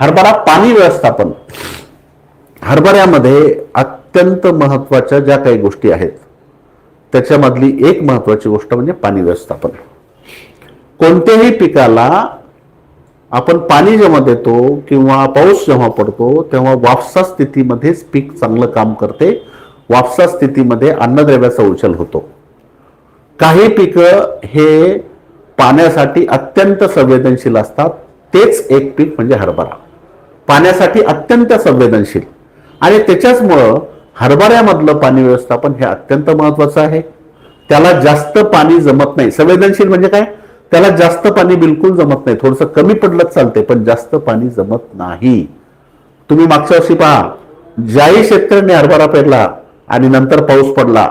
हरभरा पाणी व्यवस्थापन. हरभऱ्यामध्ये अत्यंत महत्त्वाच्या ज्या काही गोष्टी आहेत त्याच्यामधली एक महत्वाची गोष्ट म्हणजे पाणी व्यवस्थापन. कोणत्याही पिकाला आपण पाणी जेव्हा देतो किंवा पाऊस जेव्हा पडतो तेव्हा वापसा स्थितीमध्येच पीक चांगलं काम करते. वापसा स्थितीमध्ये अन्नद्रव्याचा उचल होतो. काही पिकं हे पाण्यासाठी अत्यंत संवेदनशील असतात. तेच एक पीक म्हणजे हरभरा. पाण्यासाठी अत्यंत संवेदनशील. आणि त्याच्याचमुळं हरभऱ्यामधलं पाणी व्यवस्थापन हे अत्यंत महत्वाचं आहे. त्याला जास्त पाणी जमत नाही. संवेदनशील म्हणजे काय? त्याला जास्त पाणी बिलकुल जमत नाही. थोडंसं कमी पडलं चालते पण जास्त पाणी जमत नाही. तुम्ही मागच्या वर्षी पहा ज्याही शेतकऱ्यांनी हरभरा पेरला आणि नंतर पाऊस पडला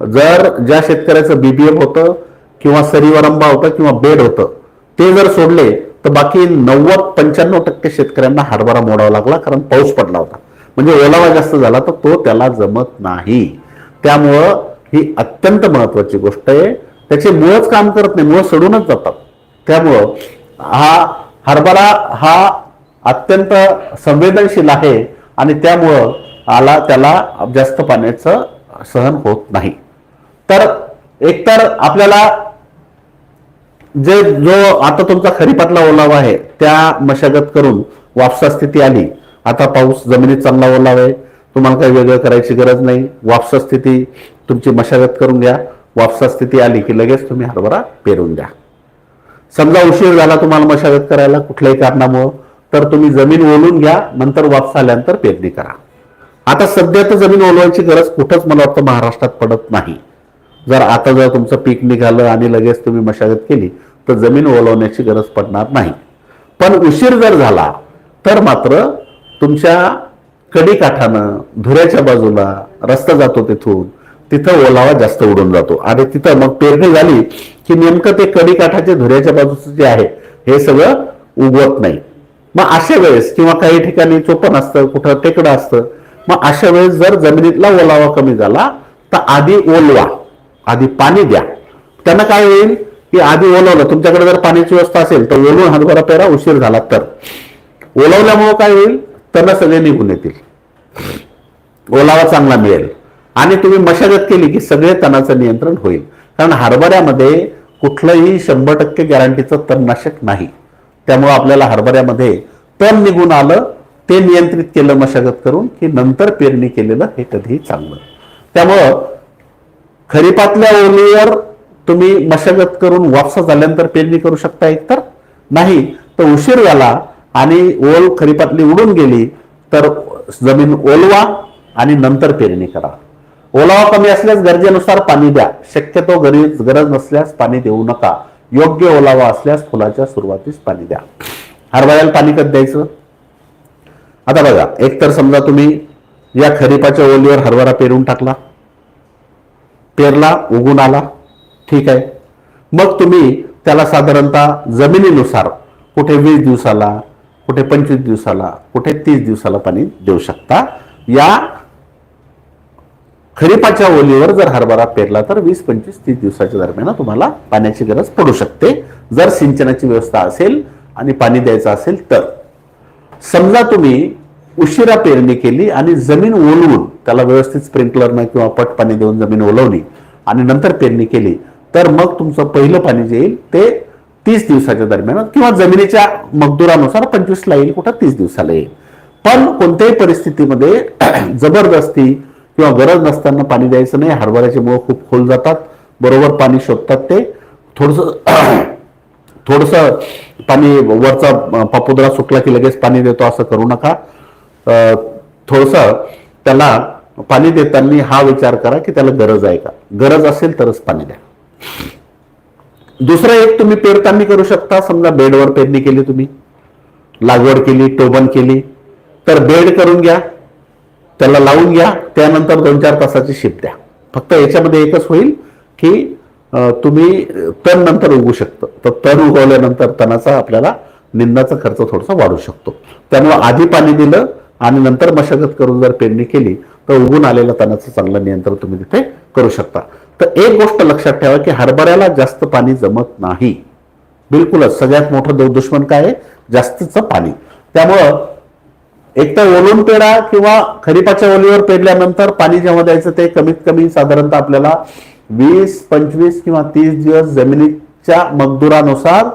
जर ज्या शेतकऱ्याचं बीबीएम होतं किंवा सरीवरंबा होतं किंवा बेड होतं ते जर सोडले तर बाकी नव्वद पंच्याण्णव टक्के शेतकऱ्यांना हरभरा मोडावा लागला कारण पाऊस पडला होता. म्हणजे ओलावा जास्त झाला तर तो त्याला जमत नाही. त्यामुळं ही अत्यंत महत्वाची गोष्ट आहे. त्याचे मुळच काम करत नाही मुळं सोडूनच जातात. त्यामुळं हा हरभरा हा अत्यंत संवेदनशील आहे आणि त्यामुळं आला त्याला जास्त पाण्याचं सहन होत नाही. तर एकतर आपल्याला जे जो आता तुमचा खरीपातला ओलावा आहे त्या मशागत करून वापसा स्थिती आली. आता पाऊस जमिनीत चांगला ओलावा आहे. तुम्हाला काही वेगळं करायची गरज नाही. वापसा स्थिती तुमची मशागत करून घ्या. वापसा स्थिती आली की लगेच तुम्ही हरभरा पेरून द्या. समजा उशीर झाला तुम्हाला मशागत करायला कुठल्याही कारणामुळं तर तुम्ही जमीन ओलून घ्या नंतर वापस आल्यानंतर पेरणी करा. आता सध्या तर जमीन ओलवायची गरज कुठंच मला वाटतं महाराष्ट्रात पडत नाही. जर आता जर तुमचं पीक निघालं आणि लगेच तुम्ही मशागत केली तर जमीन ओलवण्याची गरज पडणार नाही. पण उशीर जर झाला तर मात्र तुमच्या कडीकाठानं धुऱ्याच्या बाजूला रस्ता जातो तिथून तिथं ओलावा जास्त उडून जातो. आणि तिथं मग पेरणी झाली की नेमकं ते कडी-काठाचे धुऱ्याच्या बाजूचं जे आहे हे सगळं उगवत नाही. मग अशा वेळेस किंवा काही ठिकाणी चोपण असतं कुठं टेकडं असतं मग अशा वेळेस जर जमिनीतला ओलावा कमी झाला तर आधी ओलवा. आधी पाणी द्या. त्यांना काय होईल? की आधी ओलवलं. तुमच्याकडे जर पाण्याची व्यवस्था असेल तर ओलवून हरभरा पेरा उशीर झाला तर. ओलवल्यामुळं काय होईल? त्यांना सगळे निघून येतील. ओलावा चांगला मिळेल. आणि तुम्ही मशागत केली की सगळे तणाचं नियंत्रण होईल. कारण हरभऱ्यामध्ये कुठलंही शंभर टक्के गॅरंटीचं तणनाशक नाही. त्यामुळं आपल्याला हरभऱ्यामध्ये तण निघून आलं ते नियंत्रित केलं मशागत करून की नंतर पेरणी केलेलं हे कधीही चांगलं. त्यामुळं खरीपातल्या ओलीवर तुम्ही मशागत करून वापसा झाल्यानंतर पेरणी करू शकता एकतर. नाही तर उशीर झाला आणि ओल खरीपातली उडून गेली तर जमीन ओलवा आणि नंतर पेरणी करा. ओलावा कमी असल्यास गरजेनुसार पाणी द्या. शक्यतो गरज गरज नसल्यास पाणी देऊ नका. योग्य ओलावा असल्यास फुलाच्या सुरुवातीस पाणी द्या. हरभऱ्याला पाणी कधी द्यायचं? आता बघा एकतर समजा तुम्ही या खरीपाच्या ओलीवर हरभरा पेरून टाकला. पेरला उगून आला. ठीक आहे. मग तुम्ही त्याला साधारणतः जमिनीनुसार कुठे वीस दिवसाला कुठे पंचवीस दिवसाला कुठे तीस दिवसाला पाणी देऊ शकता. या खरीपाच्या ओलीवर जर हरभरा पेरला तर वीस पंचवीस तीस दिवसाच्या दरम्यान तुम्हाला पाण्याची गरज पडू शकते. जर सिंचनाची व्यवस्था असेल आणि पाणी द्यायचं असेल तर. समजा तुम्ही उशिरा पेरणी केली आणि जमीन ओलवून त्याला व्यवस्थित स्प्रिंकलरनं किंवा पट पाणी देऊन जमीन ओलवली आणि नंतर पेरणी केली तर मग तुमचं पहिलं पाणी जे येईल ते तीस दिवसाच्या दरम्यान किंवा जमिनीच्या मजदुरानुसार पंचवीसला येईल कुठं तीस दिवसाला येईल. पण कोणत्याही परिस्थितीमध्ये जबरदस्ती किंवा गरज नसताना पाणी द्यायचं नाही हरभऱ्याचे मुळं खूप खोल जातात बरोबर पाणी शोधतात ते. थोडस थोडस पाणी वरचा पापुद्रा सुकला की लगेच पाणी देतो असं करू नका. थोडस त्याला पाणी देताना हा विचार करा की त्याला गरज आहे का? गरज असेल तरच पाणी द्या. दुसरं एक तुम्ही पेरताना करू शकता. समजा बेडवर पेरणी केली तुम्ही लागवड केली टोबन केली तर बेड करून घ्या त्याला लावून घ्या त्यानंतर दोन चार तासाची शिप द्या. फक्त याच्यामध्ये एकच होईल की तुम्ही तण नंतर उगू शकतं. तर तण उगवल्यानंतर तणाचा आपल्याला निंदाचा खर्च थोडासा वाढू शकतो. त्यामुळे आधी पाणी दिलं आणि नंतर मशागत करून जर पेरणी केली तर उगून आलेल्या तणाचं चांगलं नियंत्रण तुम्ही तिथे करू शकता. तर एक गोष्ट लक्षात ठेवा की हरभऱ्याला जास्त पाणी जमत नाही. बिलकुलच. सगळ्यात मोठं दुश्मन काय आहे? जास्तीचं पाणी. त्यामुळं एक तर ओलून पेरा किंवा खरीपाच्या ओलीवर पेरल्यानंतर पाणी जेव्हा द्यायचं ते कमीत कमी साधारणतः आपल्याला वीस पंचवीस किंवा तीस दिवस जमिनीच्या मजदुरानुसार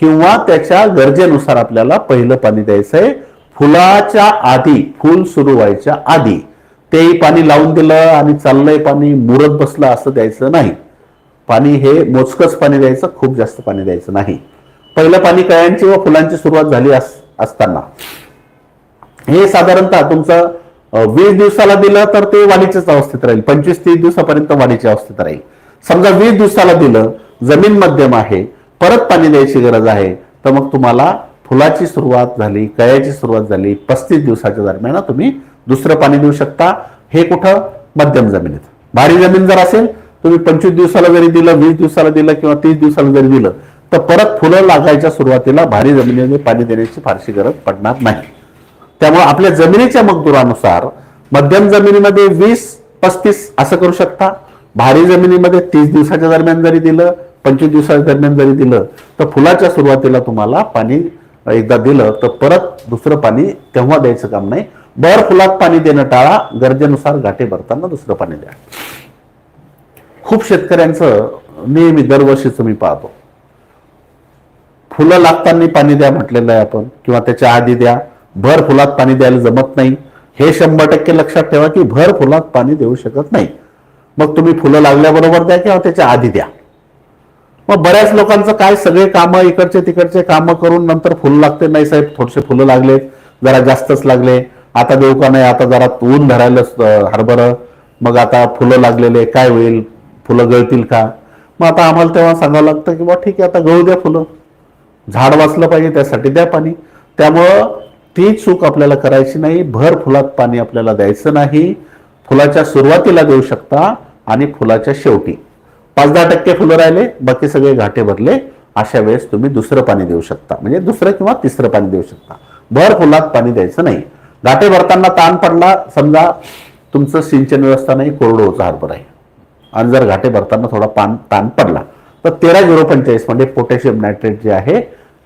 किंवा त्याच्या गरजेनुसार आपल्याला पहिलं पाणी द्यायचं आहे फुलाच्या आधी फुल सुरू व्हायच्या आधी तेही पाणी लावून दिलं आणि चाललंय पाणी मुरत बसलं असं द्यायचं नाही. पाणी हे मोजकच पाणी द्यायचं खूप जास्त पाणी द्यायचं नाही. पहिलं पाणी कळ्यांची व फुलांची सुरुवात झाली अस- असताना. हे साधारणतः तुमचं वीस दिवसाला दिलं तर ते वाढीच्याच अवस्थेत राहील. पंचवीस तीस दिवसापर्यंत वाढीच्या अवस्थेत राहील. समजा वीस दिवसाला दिलं जमीन मध्यम आहे परत पाणी द्यायची गरज आहे तर मग तुम्हाला फुलाची सुरुवात झाली कळ्याची सुरुवात झाली पस्तीस दिवसाच्या दरम्यान तुम्ही दुसरं पाणी देऊ शकता. हे कुठं? मध्यम जमिनीत. भारी जमीन जर असेल तुम्ही पंचवीस दिवसाला जरी दिलं वीस दिवसाला दिलं किंवा तीस दिवसाला जरी दिलं तर परत फुलं लागायच्या सुरुवातीला भारी जमिनीमध्ये पाणी देण्याची फारशी गरज पडणार नाही. त्यामुळे आपल्या जमिनीच्या मजदुरानुसार मध्यम जमिनीमध्ये वीस पस्तीस असं करू शकता. भारी जमिनीमध्ये तीस दिवसाच्या दरम्यान जरी दिलं पंचवीस दिवसाच्या दरम्यान जरी दिलं तर फुलाच्या सुरुवातीला तुम्हाला पाणी एकदा दिलं तर परत दुसरं पाणी तेव्हा द्यायचं काम नाही. भर फुलात पाणी देणं टाळा गरजेनुसार घाटे भरताना दुसरं पाणी द्या. खूप शेतकऱ्यांचं नेहमी दरवर्षीच मी पाहतो. फुलं लागताना पाणी द्या म्हटलेलं आहे आपण किंवा त्याच्या आधी द्या. भर फुलात पाणी द्यायला जमत नाही. हे शंभर टक्के लक्षात ठेवा की भर फुलात पाणी देऊ शकत नाही. मग तुम्ही फुलं लागल्याबरोबर द्या किंवा त्याच्या आधी द्या. मग बऱ्याच लोकांचं काय सगळे कामं इकडचे तिकडचे कामं करून नंतर फुलं लागते नाही साहेब थोडेसे फुलं लागले जरा जास्तच लागले. आता देऊ का नाही? आता जरा ऊन धरायला हरभर. मग आता फुलं लागलेले काय होईल? फुलं गळतील का? मग आता आम्हाला तेव्हा सांगावं लागतं की बा ठीक आहे आता गळू द्या फुलं. झाड वाचलं पाहिजे त्यासाठी द्या पाणी. त्यामुळं ती चूक आपल्याला करायची नाही. भर फुलात पाणी आपल्याला द्यायचं नाही. फुलाच्या सुरुवातीला देऊ शकता आणि फुलाच्या शेवटी. पाच दहा टक्के फुलं राहिले बाकी सगळे घाटे भरले अशा वेळेस तुम्ही दुसरं पाणी देऊ शकता. म्हणजे दुसरं किंवा तिसरं पाणी देऊ शकता. भर फुलात पाणी द्यायचं नाही. घाटे भरताना ताण पडला समजा तुमचं सिंचन व्यवस्था नाही कोरडं होतं हरभर आहे. आणि जर घाटे भरताना थोडा पान ताण पडला तर तेरा झिरो पंचेचाळीस म्हणजे पोटॅशियम नायट्रेट जे आहे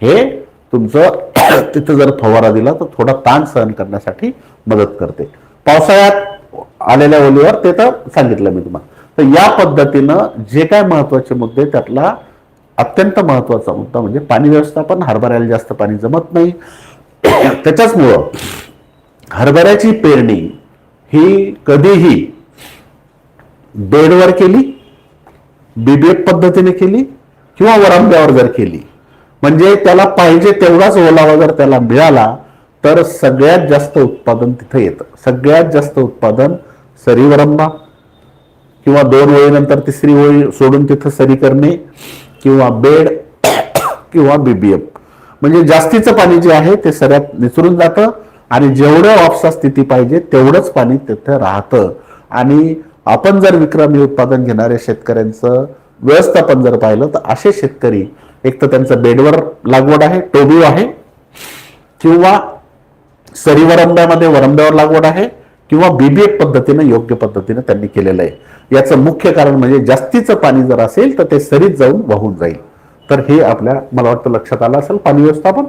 हे तुमचं तिथं जर फवारा दिला तर थोडा ताण सहन करण्यासाठी मदत करते. पावसाळ्यात आलेल्या ओलीवर ते तर सांगितलं मी तुम्हाला. तर या पद्धतीनं जे काय महत्त्वाचे मुद्दे त्यातला अत्यंत महत्त्वाचा मुद्दा म्हणजे पाणी व्यवस्थापन हरभऱ्याला जास्त पाणी जमत नाही. त्याच्याचमुळं हरभऱ्याची पेरणी ही कधीही बेडवर केली बीबीएफ पद्धतीने केली किंवा वरांब्यावर जर केली. म्हणजे त्याला पाहिजे तेवढाच ओलावा जर त्याला मिळाला तर सगळ्यात जास्त उत्पादन तिथं येतं. सगळ्यात जास्त उत्पादन सरीवरंबा किंवा दोन ओळीनंतर तिसरी ओळी सोडून तिथं सरी करणे किंवा बेड किंवा बीबीएफ म्हणजे जास्तीचं पाणी जे आहे ते सऱ्यात निचरून जातं आणि जेवढं ऑफसा स्थिती पाहिजे तेवढंच पाणी तिथं राहतं. आणि आपण जर विक्रमी उत्पादन घेणाऱ्या शेतकऱ्यांचं व्यवस्थापन जर पाहिलं तर असे शेतकरी एक तर त्यांचं बेडवर लागवड आहे टोबीव आहे किंवा सरी वरंब्यामध्ये वरंब्यावर लागवड आहे किंवा बीबीएफ पद्धतीनं योग्य पद्धतीनं त्यांनी केलेलं आहे. याचं मुख्य कारण म्हणजे जास्तीचं पाणी जर असेल तर ते सरीत जाऊन वाहून जाईल. तर हे आपल्या मला वाटतं लक्षात आलं असेल पाणी व्यवस्थापन.